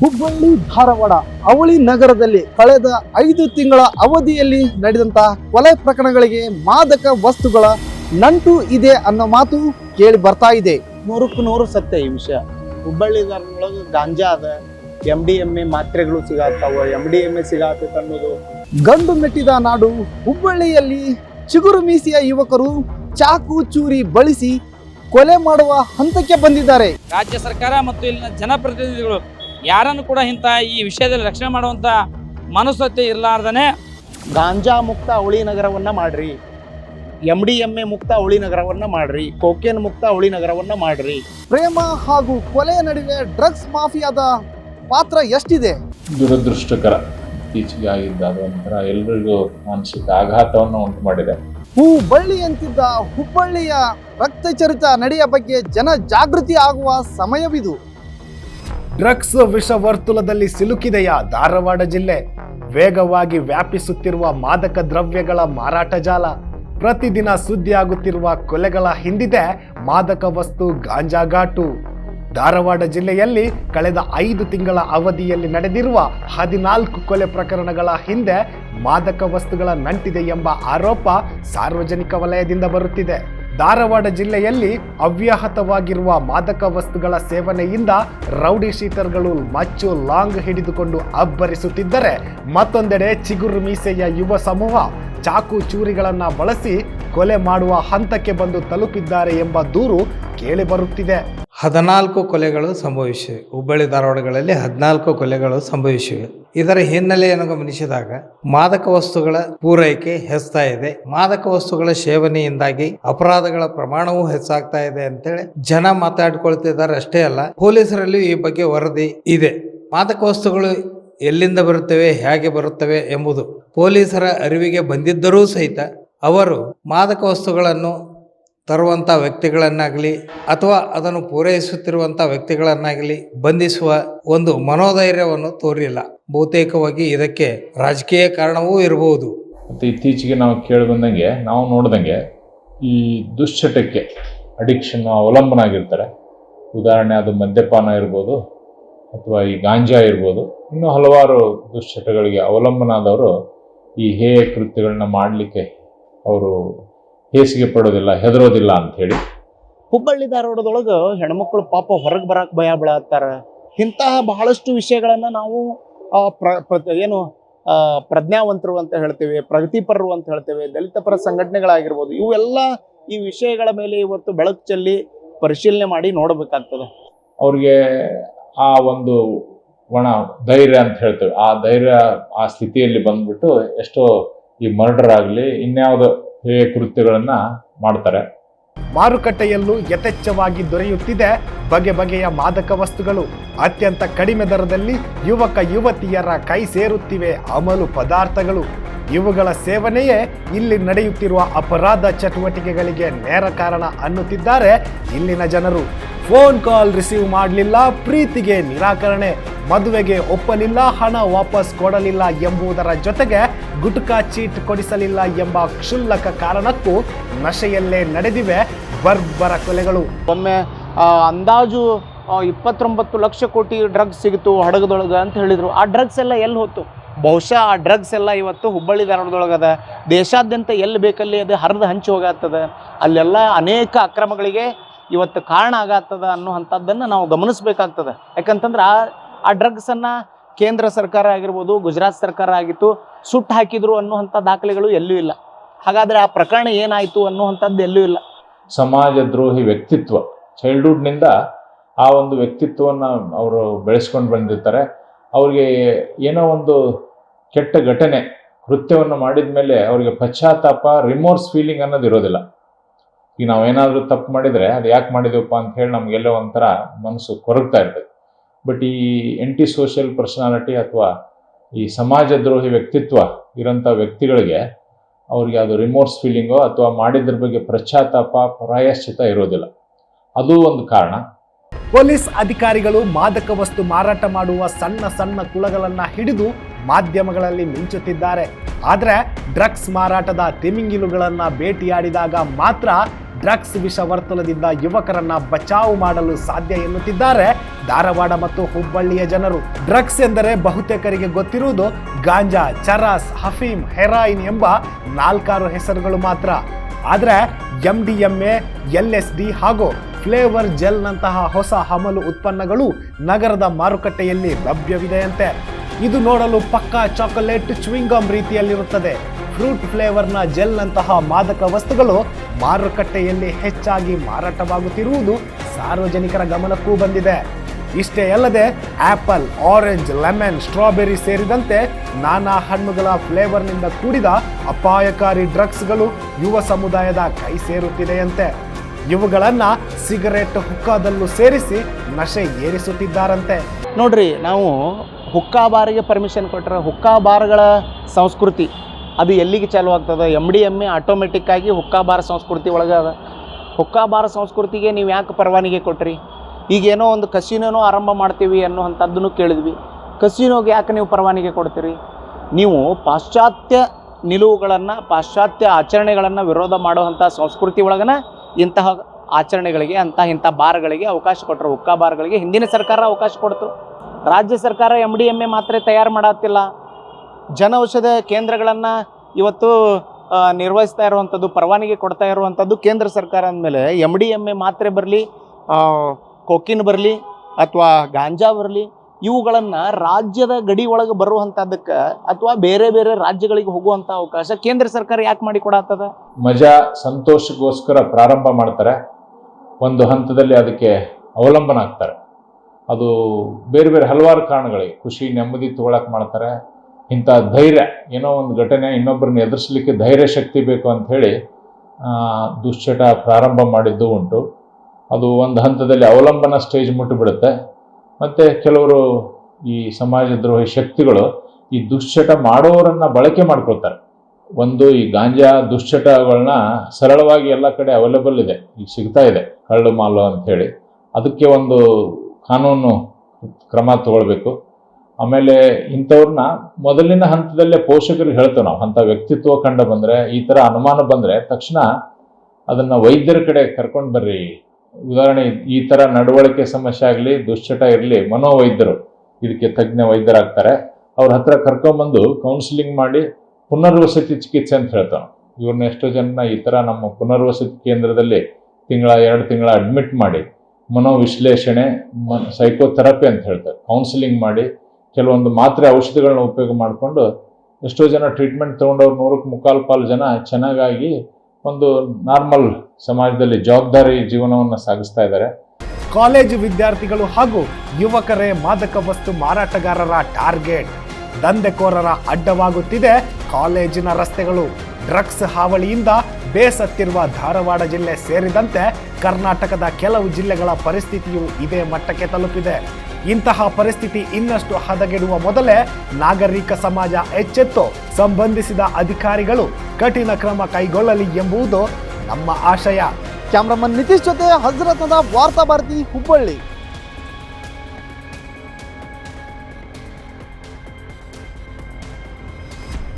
ಹುಬ್ಬಳ್ಳಿ ಧಾರವಾಡ ಅವಳಿ ನಗರದಲ್ಲಿ ಕಳೆದ ಐದು ತಿಂಗಳ ಅವಧಿಯಲ್ಲಿ ನಡೆದಂತಹ ಕೊಲೆ ಪ್ರಕರಣಗಳಿಗೆ ಮಾದಕ ವಸ್ತುಗಳ ನಂಟು ಇದೆ ಅನ್ನೋ ಮಾತು ಕೇಳಿ ಬರ್ತಾ ಇದೆ. ನೂರಕ್ಕೂ ನೂರು ಸತ್ಯ ಈ ವಿಷಯ. ಹುಬ್ಬಳ್ಳಿ ಧಾರವಾಡದೊಳಗೆ ಗಾಂಜಾ ಅದ. ಎಂ ಡಿ ಎಂ ಎ ಮಾತ್ರೆಗಳು ಸಿಗತ್ತಾವ ಎಂ ಡಿ ಎಂ ಎ ಸಿಗತ್ತ ಅನ್ನೋದು. ಗಂಡು ಮೆಟ್ಟಿದ ನಾಡು ಹುಬ್ಬಳ್ಳಿಯಲ್ಲಿ ಚಿಗುರು ಮೀಸಿಯ ಯುವಕರು ಚಾಕು ಚೂರಿ ಬಳಸಿ ಕೊಲೆ ಮಾಡುವ ಹಂತಕ್ಕೆ ಬಂದಿದ್ದಾರೆ. ರಾಜ್ಯ ಸರ್ಕಾರ ಮತ್ತು ಇಲ್ಲಿನ ಜನಪ್ರತಿನಿಧಿಗಳು ಯಾರನ್ನು ಕೂಡ ಇಂಥ ಈ ವಿಷಯದಲ್ಲಿ ರಕ್ಷಣೆ ಮಾಡುವಂಥ ಮನಸ್ಸತ್ತೆ ಇರಲಾರ್ದನೆ ಗಾಂಜಾ ಮುಕ್ತ ಅವಳಿ ನಗರವನ್ನು ಮಾಡ್ರಿ. ಎಂ ಡಿ ಎಂ ಎ ಮುಕ್ತ ಅವಳಿ ನಗರವನ್ನು ಮಾಡ್ರಿ. ಕೋಕೇನ್ ಮುಕ್ತ ಅವಳಿ ನಗರವನ್ನು ಮಾಡ್ರಿ. ಪ್ರೇಮ ಹಾಗೂ ಕೊಲೆ ನಡುವೆ ಡ್ರಗ್ಸ್ ಮಾಫಿಯಾದ ಪಾತ್ರ ಎಷ್ಟಿದೆ? ದುರದೃಷ್ಟಕರ. ಇತ್ತೀಚೆಗೆ ಆಗಿದ್ದ ಅದೊಂಥರ ಒಂಥರ ಎಲ್ರಿಗೂ ಮಾನಸಿಕ ಆಘಾತವನ್ನು ಉಂಟು ಮಾಡಿದೆ. ಹೂಬಳ್ಳಿ ಅಂತಿದ್ದ ಹುಬ್ಬಳ್ಳಿಯ ರಕ್ತಚರಿತ ನಡೆಯ ಬಗ್ಗೆ ಜನ ಜಾಗೃತಿ ಆಗುವ ಸಮಯವಿದು. ಡ್ರಗ್ಸ್ ವಿಷವರ್ತುಲದಲ್ಲಿ ಸಿಲುಕಿದೆಯಾ ಧಾರವಾಡ ಜಿಲ್ಲೆ? ವೇಗವಾಗಿ ವ್ಯಾಪಿಸುತ್ತಿರುವ ಮಾದಕ ದ್ರವ್ಯಗಳ ಮಾರಾಟ ಜಾಲ, ಪ್ರತಿದಿನ ಸುದ್ದಿಯಾಗುತ್ತಿರುವ ಕೊಲೆಗಳ ಹಿಂದಿದೆ ಮಾದಕ ವಸ್ತು ಗಾಂಜಾಘಾಟು. ಧಾರವಾಡ ಜಿಲ್ಲೆಯಲ್ಲಿ ಕಳೆದ ಐದು ತಿಂಗಳ ಅವಧಿಯಲ್ಲಿ ನಡೆದಿರುವ ಹದಿನಾಲ್ಕು ಕೊಲೆ ಪ್ರಕರಣಗಳ ಹಿಂದೆ ಮಾದಕ ವಸ್ತುಗಳ ನಂಟಿದೆ ಎಂಬ ಆರೋಪ ಸಾರ್ವಜನಿಕ ವಲಯದಿಂದ ಬರುತ್ತಿದೆ. ಧಾರವಾಡ ಜಿಲ್ಲೆಯಲ್ಲಿ ಅವ್ಯಾಹತವಾಗಿರುವ ಮಾದಕ ವಸ್ತುಗಳ ಸೇವನೆಯಿಂದ ರೌಡಿ ಶೀಟರ್ಗಳು ಮಚ್ಚು ಲಾಂಗ್ ಹಿಡಿದುಕೊಂಡು ಅಬ್ಬರಿಸುತ್ತಿದ್ದರೆ ಮತ್ತೊಂದೆಡೆ ಚಿಗುರು ಮೀಸೆಯ ಯುವ ಸಮೂಹ ಚಾಕು ಚೂರಿಗಳನ್ನು ಬಳಸಿ ಕೊಲೆ ಮಾಡುವ ಹಂತಕ್ಕೆ ಬಂದು ತಲುಪಿದ್ದಾರೆ ಎಂಬ ದೂರು ಕೇಳಿಬರುತ್ತಿದೆ. ಹದಿನಾಲ್ಕು ಕೊಲೆಗಳು ಸಂಭವಿಸಿವೆ. ಹುಬ್ಬಳ್ಳಿ ಧಾರವಾಡಗಳಲ್ಲಿ ಹದಿನಾಲ್ಕು ಕೊಲೆಗಳು ಸಂಭವಿಸಿವೆ. ಇದರ ಹಿನ್ನೆಲೆಯನ್ನು ಗಮನಿಸಿದಾಗ ಮಾದಕ ವಸ್ತುಗಳ ಪೂರೈಕೆ ಹೆಚ್ಚುತ್ತಾ ಇದೆ. ಮಾದಕ ವಸ್ತುಗಳ ಸೇವನೆಯಿಂದಾಗಿ ಅಪರಾಧಗಳ ಪ್ರಮಾಣವೂ ಹೆಚ್ಚಾಗ್ತಾ ಇದೆ ಅಂತೇಳಿ ಜನ ಮಾತಾಡ್ಕೊಳ್ತಿದ್ದಾರೆ ಅಷ್ಟೇ ಅಲ್ಲ, ಪೊಲೀಸರಲ್ಲಿ ಈ ಬಗ್ಗೆ ವರದಿ ಇದೆ. ಮಾದಕ ವಸ್ತುಗಳು ಎಲ್ಲಿಂದ ಬರುತ್ತವೆ, ಹೇಗೆ ಬರುತ್ತವೆ ಎಂಬುದು ಪೊಲೀಸರ ಅರಿವಿಗೆ ಬಂದಿದ್ದರೂ ಸಹಿತ ಅವರು ಮಾದಕ ವಸ್ತುಗಳನ್ನು ತರುವಂಥ ವ್ಯಕ್ತಿಗಳನ್ನಾಗಲಿ ಅಥವಾ ಅದನ್ನು ಪೂರೈಸುತ್ತಿರುವಂಥ ವ್ಯಕ್ತಿಗಳನ್ನಾಗಲಿ ಬಂಧಿಸುವ ಒಂದು ಮನೋಧೈರ್ಯವನ್ನು ತೋರಿಲ್ಲ. ಬಹುತೇಕವಾಗಿ ಇದಕ್ಕೆ ರಾಜಕೀಯ ಕಾರಣವೂ ಇರಬಹುದು. ಮತ್ತು ಇತ್ತೀಚೆಗೆ ನಾವು ಕೇಳಿ ಬಂದಂಗೆ, ನಾವು ನೋಡ್ದಂಗೆ ಈ ದುಶ್ಚಟಕ್ಕೆ ಅಡಿಕ್ಷನ್ ಅವಲಂಬನ ಆಗಿರ್ತಾರೆ. ಉದಾಹರಣೆ ಅದು ಮದ್ಯಪಾನ ಇರ್ಬೋದು, ಅಥವಾ ಈ ಗಾಂಜಾ ಇರ್ಬೋದು. ಇನ್ನೂ ಹಲವಾರು ದುಶ್ಚಟಗಳಿಗೆ ಅವಲಂಬನ ಆದವರು ಈ ಹೇಯ ಕೃತ್ಯಗಳನ್ನ ಮಾಡಲಿಕ್ಕೆ ಅವರು ಹೇಸಿಗೆ ಪಡೋದಿಲ್ಲ ಹೆದರೋದಿಲ್ಲ ಅಂತ ಹೇಳಿ. ಹುಬ್ಬಳ್ಳಿ ಧಾರವಾಡದೊಳಗೆ ಹೆಣ್ಮಕ್ಳು ಪಾಪ ಹೊರಗೆ ಬರಕ್ಕೆ ಭಯ ಬೀಳತ್ತಾರ. ಇಂತಹ ಬಹಳಷ್ಟು ವಿಷಯಗಳನ್ನ ನಾವು ಏನು ಪ್ರಜ್ಞಾವಂತರು ಅಂತ ಹೇಳ್ತೇವೆ ಪ್ರಗತಿಪರರು ಅಂತ ಹೇಳ್ತೇವೆ ದಲಿತ ಪರ ಸಂಘಟನೆಗಳಾಗಿರ್ಬೋದು ಇವೆಲ್ಲ ಈ ವಿಷಯಗಳ ಮೇಲೆ ಇವತ್ತು ಬೆಳಕು ಚೆಲ್ಲಿ ಪರಿಶೀಲನೆ ಮಾಡಿ ನೋಡಬೇಕಾಗ್ತದೆ. ಅವ್ರಿಗೆ ಆ ಒಂದು ಒಣ ಧೈರ್ಯ ಅಂತ ಹೇಳ್ತೇವೆ. ಆ ಧೈರ್ಯ ಆ ಸ್ಥಿತಿಯಲ್ಲಿ ಬಂದ್ಬಿಟ್ಟು ಎಷ್ಟೋ ಈ ಮರ್ಡರ್ ಆಗಲಿ ಇನ್ಯಾವುದೋ ಹೇಯ ಕೃತ್ಯಗಳನ್ನ ಮಾಡ್ತಾರೆ. ಮಾರುಕಟ್ಟೆಯಲ್ಲೂ ಯಥೇಚ್ಛವಾಗಿ ದೊರೆಯುತ್ತಿದೆ ಬಗೆ ಬಗೆಯ ಮಾದಕ ವಸ್ತುಗಳು. ಅತ್ಯಂತ ಕಡಿಮೆ ದರದಲ್ಲಿ ಯುವಕ ಯುವತಿಯರ ಕೈ ಸೇರುತ್ತಿವೆ ಅಮಲು ಪದಾರ್ಥಗಳು. ಇವುಗಳ ಸೇವನೆಯೇ ಇಲ್ಲಿ ನಡೆಯುತ್ತಿರುವ ಅಪರಾಧ ಚಟುವಟಿಕೆಗಳಿಗೆ ನೇರ ಕಾರಣ ಅನ್ನುತ್ತಿದ್ದಾರೆ ಇಲ್ಲಿನ ಜನರು. ಫೋನ್ ಕಾಲ್ ರಿಸೀವ್ ಮಾಡಲಿಲ್ಲ, ಪ್ರೀತಿಗೆ ನಿರಾಕರಣೆ, ಮದುವೆಗೆ ಒಪ್ಪಲಿಲ್ಲ, ಹಣ ವಾಪಸ್ ಕೊಡಲಿಲ್ಲ ಎಂಬುದರ ಜೊತೆಗೆ ಗುಟ್ಕಾ ಚೀಟ್ ಕೊಡಿಸಲಿಲ್ಲ ಎಂಬ ಕ್ಷುಲ್ಲಕ ಕಾರಣಕ್ಕೂ ನಶೆಯಲ್ಲೇ ನಡೆದಿವೆ ಬರ್ಬರ ಕೊಲೆಗಳು. ಒಮ್ಮೆ ಅಂದಾಜು ಇಪ್ಪತ್ತೊಂಬತ್ತು ಲಕ್ಷ ಕೋಟಿ ಡ್ರಗ್ಸ್ ಸಿಗಿತು ಹಡಗದೊಳಗೆ ಅಂತ ಹೇಳಿದರು. ಆ ಡ್ರಗ್ಸ್ ಎಲ್ಲ ಎಲ್ಲಿ ಹೋಯ್ತು? ಬಹುಶಃ ಆ ಡ್ರಗ್ಸ್ ಎಲ್ಲ ಇವತ್ತು ಹುಬ್ಬಳ್ಳಿ ಧಾರವಾಡದೊಳಗದ ದೇಶಾದ್ಯಂತ ಎಲ್ಲಿ ಬೇಕಲ್ಲಿ ಅದು ಹರಿದು ಹಂಚಿ ಹೋಗತ್ತದ ಅಲ್ಲೆಲ್ಲ ಅನೇಕ ಅಕ್ರಮಗಳಿಗೆ ಇವತ್ತು ಕಾರಣ ಆಗತ್ತದ ಅನ್ನುವಂಥದ್ದನ್ನು ನಾವು ಗಮನಿಸಬೇಕಾಗ್ತದೆ. ಯಾಕಂತಂದ್ರೆ ಆ ಆ ಡ್ರಗ್ಸನ್ನು ಕೇಂದ್ರ ಸರ್ಕಾರ ಆಗಿರ್ಬೋದು, ಗುಜರಾತ್ ಸರ್ಕಾರ ಆಗಿತ್ತು, ಸುಟ್ಟು ಹಾಕಿದ್ರು ಅನ್ನುವಂಥ ದಾಖಲೆಗಳು ಎಲ್ಲೂ ಇಲ್ಲ. ಹಾಗಾದರೆ ಆ ಪ್ರಕರಣ ಏನಾಯಿತು ಅನ್ನುವಂಥದ್ದು ಎಲ್ಲೂ ಇಲ್ಲ. ಸಮಾಜ ದ್ರೋಹಿ ವ್ಯಕ್ತಿತ್ವ ಚೈಲ್ಡ್ಹುಡ್ನಿಂದ ಆ ಒಂದು ವ್ಯಕ್ತಿತ್ವವನ್ನು ಅವರು ಬೆಳೆಸ್ಕೊಂಡು ಬಂದಿರ್ತಾರೆ. ಅವ್ರಿಗೆ ಏನೋ ಒಂದು ಕೆಟ್ಟ ಘಟನೆ, ಕೃತ್ಯವನ್ನು ಮಾಡಿದ ಮೇಲೆ ಅವರಿಗೆ ಪಶ್ಚಾತ್ತಾಪ ರಿಮೋರ್ಸ್ ಫೀಲಿಂಗ್ ಅನ್ನೋದು ಇರೋದಿಲ್ಲ. ಈಗ ನಾವೇನಾದರೂ ತಪ್ಪು ಮಾಡಿದರೆ, ಅದು ಯಾಕೆ ಮಾಡಿದೆವಪ್ಪ ಅಂತ ಹೇಳಿ ನಮಗೆಲ್ಲ ಒಂಥರ ಮನಸ್ಸು ಕೊರಗ್ತಾ ಇರ್ತದೆ. ಬಟ್ ಈ ಎಂಟಿ ಸೋಷಿಯಲ್ ಪರ್ಸನಾಲಿಟಿ ಅಥವಾ ಈ ಸಮಾಜ ದ್ರೋಹಿ ವ್ಯಕ್ತಿತ್ವ ಇರೋಂಥ ವ್ಯಕ್ತಿಗಳಿಗೆ ಅವ್ರಿಗೆ ಅದು ರಿಮೋರ್ಸ್ ಫೀಲಿಂಗು ಅಥವಾ ಮಾಡಿದ್ರ ಬಗ್ಗೆ ಪ್ರಶ್ಚಾತಾಪ ಪ್ರಾಯಶ್ಚಿತ ಇರೋದಿಲ್ಲ. ಅದು ಒಂದು ಕಾರಣ. ಪೊಲೀಸ್ ಅಧಿಕಾರಿಗಳು ಮಾದಕ ವಸ್ತು ಮಾರಾಟ ಮಾಡುವ ಸಣ್ಣ ಸಣ್ಣ ಕುಳಗಳನ್ನು ಹಿಡಿದು ಮಾಧ್ಯಮಗಳಲ್ಲಿ ಮಿಂಚುತ್ತಿದ್ದಾರೆ. ಆದರೆ ಡ್ರಗ್ಸ್ ಮಾರಾಟದ ತಿಮಿಂಗಿಲುಗಳನ್ನು ಭೇಟಿಯಾಡಿದಾಗ ಮಾತ್ರ ಡ್ರಗ್ಸ್ ವಿಷ ವರ್ತನದಿಂದ ಯುವಕರನ್ನ ಬಚಾವು ಮಾಡಲು ಸಾಧ್ಯ ಎನ್ನುತ್ತಿದ್ದಾರೆ ಧಾರವಾಡ ಮತ್ತು ಹುಬ್ಬಳ್ಳಿಯ ಜನರು. ಡ್ರಗ್ಸ್ ಎಂದರೆ ಬಹುತೇಕರಿಗೆ ಗೊತ್ತಿರುವುದು ಗಾಂಜಾ, ಚರಸ್, ಹಫೀಮ್, ಹೆರಾಯಿನ್ ಎಂಬ ನಾಲ್ಕಾರು ಹೆಸರುಗಳು ಮಾತ್ರ. ಆದರೆ M D A L S D ಹಾಗೂ ಫ್ಲೇವರ್ ಜೆಲ್ನಂತಹ ಹೊಸ ಹಮಲು ಉತ್ಪನ್ನಗಳು ನಗರದ ಮಾರುಕಟ್ಟೆಯಲ್ಲಿ ಲಭ್ಯವಿದೆಯಂತೆ. ಇದು ನೋಡಲು ಪಕ್ಕಾ ಚಾಕೊಲೇಟ್, ಚ್ವಿಂಗಮ್ ರೀತಿಯಲ್ಲಿರುತ್ತದೆ. ಫ್ರೂಟ್ ಫ್ಲೇವರ್ನ ಜೆಲ್ನಂತಹ ಮಾದಕ ವಸ್ತುಗಳು ಮಾರುಕಟ್ಟೆಯಲ್ಲಿ ಹೆಚ್ಚಾಗಿ ಮಾರಾಟವಾಗುತ್ತಿರುವುದು ಸಾರ್ವಜನಿಕರ ಗಮನಕ್ಕೂ ಬಂದಿದೆ. ಇಷ್ಟೇ ಅಲ್ಲದೆ, ಆಪಲ್, ಆರೆಂಜ್, ಲೆಮನ್, ಸ್ಟ್ರಾಬೆರಿ ಸೇರಿದಂತೆ ನಾನಾ ಹಣ್ಣುಗಳ ಫ್ಲೇವರ್ನಿಂದ ಕೂಡಿದ ಅಪಾಯಕಾರಿ ಡ್ರಗ್ಸ್ಗಳು ಯುವ ಸಮುದಾಯದ ಕೈ ಸೇರುತ್ತಿದೆಯಂತೆ. ಇವುಗಳನ್ನು ಸಿಗರೆಟ್ ಹುಕ್ಕಾದಲ್ಲೂ ಸೇರಿಸಿ ನಶೆ ಏರಿಸುತ್ತಿದ್ದಾರಂತೆ. ನೋಡ್ರಿ, ನಾವು ಹುಕ್ಕಾ ಬಾರಿಗೆ ಪರ್ಮಿಷನ್ ಕೊಟ್ಟರೆ ಹುಕ್ಕಾ ಬಾರ್ಗಳ ಸಂಸ್ಕೃತಿ ಅದು ಎಲ್ಲಿಗೆ ಚಾಲು ಆಗ್ತದೆ? ಎಂ ಡಿ ಎಂ ಎ ಹುಕ್ಕಾಬಾರ ಸಂಸ್ಕೃತಿ ಒಳಗೆ ಅದ. ಹುಕ್ಕಾಬಾರ ಸಂಸ್ಕೃತಿಗೆ ನೀವು ಯಾಕೆ ಪರವಾನಗಿ ಕೊಟ್ರಿ? ಈಗೇನೋ ಒಂದು ಕಸಿನೋನೋ ಆರಂಭ ಮಾಡ್ತೀವಿ ಅನ್ನೋವಂಥದ್ದನ್ನು ಕೇಳಿದ್ವಿ. ಕಸಿನೋಗೆ ಯಾಕೆ ನೀವು ಪರವಾನಗಿ ಕೊಡ್ತೀರಿ? ನೀವು ಪಾಶ್ಚಾತ್ಯ ನಿಲುವುಗಳನ್ನು, ಪಾಶ್ಚಾತ್ಯ ಆಚರಣೆಗಳನ್ನು ವಿರೋಧ ಮಾಡುವಂಥ ಸಂಸ್ಕೃತಿ ಒಳಗನ ಇಂತಹ ಆಚರಣೆಗಳಿಗೆ ಅಂತಹ ಇಂಥ ಬಾರ್ಗಳಿಗೆ ಅವಕಾಶ ಕೊಟ್ಟರು. ಹುಕ್ಕಾ ಬಾರ್ಗಳಿಗೆ ಹಿಂದಿನ ಸರ್ಕಾರ ಅವಕಾಶ ಕೊಡ್ತು. ರಾಜ್ಯ ಸರ್ಕಾರ ಎಂ ಡಿ ಎಂ ಎ ಮಾತ್ರೆ ತಯಾರು ಮಾಡತ್ತಿಲ್ಲ. ಜನೌಷಧ ಕೇಂದ್ರಗಳನ್ನು ಇವತ್ತು ನಿರ್ವಹಿಸ್ತಾ ಇರುವಂಥದ್ದು ಪರವಾನಗಿ ಕೊಡ್ತಾ ಇರುವಂಥದ್ದು ಕೇಂದ್ರ ಸರ್ಕಾರ ಅಂದಮೇಲೆ ಎಂ ಡಿ ಎಂ ಎ ಮಾತ್ರೆ ಬರಲಿ ಕೊಕ್ಕಿನ್ ಬರಲಿ, ಅಥವಾ ಗಾಂಜಾ ಬರಲಿ, ಇವುಗಳನ್ನು ರಾಜ್ಯದ ಗಡಿ ಒಳಗೆ ಬರುವಂಥದ್ದಕ್ಕೆ ಅಥವಾ ಬೇರೆ ಬೇರೆ ರಾಜ್ಯಗಳಿಗೆ ಹೋಗುವಂಥ ಅವಕಾಶ ಕೇಂದ್ರ ಸರ್ಕಾರ ಯಾಕೆ ಮಾಡಿ ಕೊಡತ್ತದ ಮಜಾ ಸಂತೋಷಕ್ಕೋಸ್ಕರ ಪ್ರಾರಂಭ ಮಾಡ್ತಾರೆ. ಒಂದು ಹಂತದಲ್ಲಿ ಅದಕ್ಕೆ ಅವಲಂಬನ ಆಗ್ತಾರೆ. ಅದು ಬೇರೆ ಬೇರೆ ಹಲವಾರು ಕಾರಣಗಳಿಗೆ ಖುಷಿ, ನೆಮ್ಮದಿ ತಗೊಳಕ್ಕೆ ಮಾಡ್ತಾರೆ. ಇಂಥ ಧೈರ್ಯ, ಏನೋ ಒಂದು ಘಟನೆ ಇನ್ನೊಬ್ಬರನ್ನ ಎದುರಿಸಲಿಕ್ಕೆ ಧೈರ್ಯ ಶಕ್ತಿ ಬೇಕು ಅಂತ ಹೇಳಿ ದುಶ್ಚಟ ಪ್ರಾರಂಭ ಮಾಡಿದ್ದು ಉಂಟು. ಅದು ಒಂದು ಹಂತದಲ್ಲಿ ಅವಲಂಬನ ಸ್ಟೇಜ್ ಮುಟ್ಟಿಬಿಡುತ್ತೆ. ಮತ್ತು ಕೆಲವರು ಈ ಸಮಾಜದ್ರೋಹಿ ಶಕ್ತಿಗಳು ಈ ದುಶ್ಚಟ ಮಾಡೋರನ್ನು ಬಳಕೆ ಮಾಡ್ಕೊಳ್ತಾರೆ. ಒಂದು ಈ ಗಾಂಜಾ ದುಶ್ಚಟಗಳನ್ನ ಸರಳವಾಗಿ ಎಲ್ಲ ಕಡೆ ಅವೈಲೇಬಲ್ ಇದೆ, ಈಗ ಸಿಗ್ತಾ ಇದೆ ಕಳ್ಳು ಮಾಲು ಅಂತ ಹೇಳಿ. ಅದಕ್ಕೆ ಒಂದು ಕಾನೂನು ಕ್ರಮ ತಗೊಳ್ಬೇಕು. ಆಮೇಲೆ ಇಂಥವ್ರನ್ನ ಮೊದಲಿನ ಹಂತದಲ್ಲೇ ಪೋಷಕರಿಗೆ ಹೇಳ್ತೇವೆ ನಾವು. ಅಂಥ ವ್ಯಕ್ತಿತ್ವ ಕಂಡು ಬಂದರೆ, ಈ ಥರ ಅನುಮಾನ ಬಂದರೆ ತಕ್ಷಣ ಅದನ್ನು ವೈದ್ಯರ ಕಡೆ ಕರ್ಕೊಂಡು ಬರ್ರಿ. ಉದಾಹರಣೆ, ಈ ಥರ ನಡವಳಿಕೆ ಸಮಸ್ಯೆ ಆಗಲಿ, ದುಶ್ಚಟ ಇರಲಿ, ಮನೋವೈದ್ಯರು ಇದಕ್ಕೆ ತಜ್ಞ ವೈದ್ಯರಾಗ್ತಾರೆ. ಅವ್ರ ಹತ್ರ ಕರ್ಕೊಂಬಂದು ಕೌನ್ಸಿಲಿಂಗ್ ಮಾಡಿ ಪುನರ್ವಸತಿ ಚಿಕಿತ್ಸೆ ಅಂತ ಹೇಳ್ತಾವೆ ಇವ್ರನ್ನ ಎಷ್ಟೋ ಜನ ಈ ಥರ ನಮ್ಮ ಪುನರ್ವಸತಿ ಕೇಂದ್ರದಲ್ಲಿ ತಿಂಗಳ, ಎರಡು ತಿಂಗಳ ಅಡ್ಮಿಟ್ ಮಾಡಿ ಮನೋವಿಶ್ಲೇಷಣೆ, ಮ ಸೈಕೋಥೆರಪಿ ಅಂತ ಹೇಳ್ತಾರೆ. ಕೌನ್ಸಿಲಿಂಗ್ ಮಾಡಿ ಕೆಲವೊಂದು ಮಾತ್ರೆ ಔಷಧಿಗಳನ್ನ ಉಪಯೋಗ ಮಾಡಿಕೊಂಡು ಎಷ್ಟೋ ಜನ ಟ್ರೀಟ್ಮೆಂಟ್ ತೊಗೊಂಡವ್ರು ನೂರಕ್ಕೆ ಮುಕ್ಕಾಲು ಪಾಲು ಜನ ಚೆನ್ನಾಗಾಗಿ ಒಂದು ನಾರ್ಮಲ್ ಸಮಾಜದಲ್ಲಿ ಜವಾಬ್ದಾರಿ ಜೀವನವನ್ನು ಸಾಗಿಸ್ತಾ ಇದ್ದಾರೆ. ಕಾಲೇಜು ವಿದ್ಯಾರ್ಥಿಗಳು ಹಾಗೂ ಯುವಕರೇ ಮಾದಕ ವಸ್ತು ಮಾರಾಟಗಾರರ ಟಾರ್ಗೆಟ್. ದಂಧೆಕೋರರ ಅಡ್ಡವಾಗುತ್ತಿದೆ ಕಾಲೇಜಿನ ರಸ್ತೆಗಳು. ಡ್ರಗ್ಸ್ ಹಾವಳಿಯಿಂದ ಬೇಸತ್ತಿರುವ ಧಾರವಾಡ ಜಿಲ್ಲೆ ಸೇರಿದಂತೆ ಕರ್ನಾಟಕದ ಕೆಲವು ಜಿಲ್ಲೆಗಳ ಪರಿಸ್ಥಿತಿಯು ಇದೇ ಮಟ್ಟಕ್ಕೆ ತಲುಪಿದೆ. ಇಂತಹ ಪರಿಸ್ಥಿತಿ ಇನ್ನಷ್ಟು ಹದಗೆಡುವ ಮೊದಲೇ ನಾಗರಿಕ ಸಮಾಜ ಎಚ್ಚೆತ್ತು ಸಂಬಂಧಿಸಿದ ಅಧಿಕಾರಿಗಳು ಕಠಿಣ ಕ್ರಮ ಕೈಗೊಳ್ಳಲಿ ಎಂಬುದು ನಮ್ಮ ಆಶಯ. ಕ್ಯಾಮ್ರಾಮನ್ ನಿತೀಶ್ ಜೊತೆ ಹಜರತ್ನದ ವಾರ್ತಾ ಭಾರತಿ ಹುಬ್ಬಳ್ಳಿ.